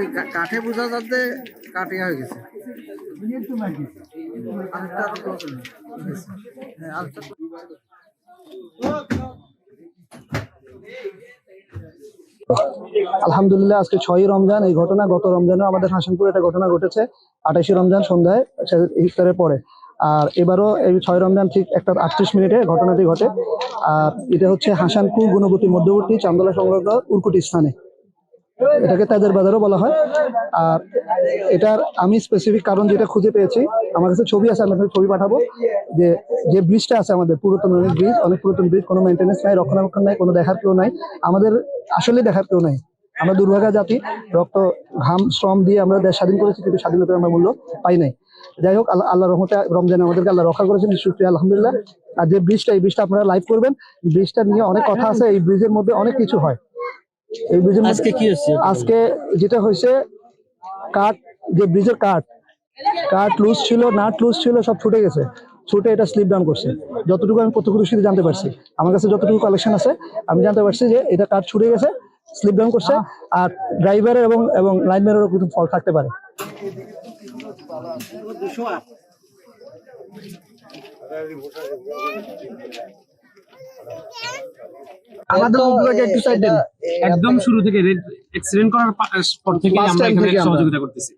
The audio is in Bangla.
এই কাঠে বোঝা যাতে কাটিয়া হয়ে গেছে। আলহামদুলিল্লাহ, আজকে ছয়ই রমজান। এই ঘটনা গত রমজানে আমাদের হাসানপুরে একটা ঘটনা ঘটেছে। আঠাশে রমজান সন্ধ্যায় ইফতারের পরে। আর এবারও এই ছয় রমজান ঠিক একটা আটত্রিশ মিনিটে ঘটনাটি ঘটে। আর এটা হচ্ছে হাসানপুর গুণবতী মধ্যবর্তী চান্দলা সংলগ্ন উরকুটি স্থানে। এটাকে তাদের বাজারও বলা হয়। আর এটার আমি স্পেসিফিক কারণ যেটা খুঁজে পেয়েছি, আমার কাছে ছবি আছে, আমি আপনাকে ছবি পাঠাবো। যে যে ব্রিজটা আছে আমাদের, পুরাতন অনেক ব্রিজ অনেক পুরাতন ব্রিজ কোনো মেনটেন্যান্স নাই, রক্ষণাবেক্ষণ নাই, কোনো দেখার কেউ নাই। আমাদের আসলে দেখার কেউ নাই। আমরা দুর্ভাগা জাতি, রক্ত, ঘাম, শ্রম দিয়ে আমরা দেশ স্বাধীন করেছি, কিন্তু স্বাধীনতার আমরা মূল্য পাই নাই। যাই হোক আল্লাহ আল্লাহ রহমতে রমজানে আমাদেরকে আল্লাহ রক্ষা করেছেন শুক্রিয়া আলহামদুলিল্লাহ। আর যে ব্রিজটা এই ব্রিজটা আপনারা লাইভ করবেন। ব্রিজটা নিয়ে অনেক কথা আছে এই ব্রিজের মধ্যে অনেক কিছু হয়। এই ব্রিজের আজকে কি হচ্ছে? আজকে যেটা হয়েছে কাঠ যে ব্রিজের কাঠ কাঠ লুজ ছিল নাট লুজ ছিল সব ছুটে গেছে। ছুটে এটা স্লিপ ডাউন করছে। যতটুকু আমি প্রত্যক্ষদর্শীতে জানতে পারছি আমার কাছে যতটুকু কালেকশন আছে আমি জানতে পারছি যে এটা কাঠ ছুটে গেছে স্লিপ ডাউন করছে। আর ড্রাইভারের এবং এবং লাইনম্যানেরও কিছু ফল থাকতে পারে। আমাদের মুখগুলোকে একটু সাইড একদম শুরু থেকে রেড অ্যাক্সিডেন্ট করার পর থেকে আমরা এখানে সহযোগিতা করতেছি।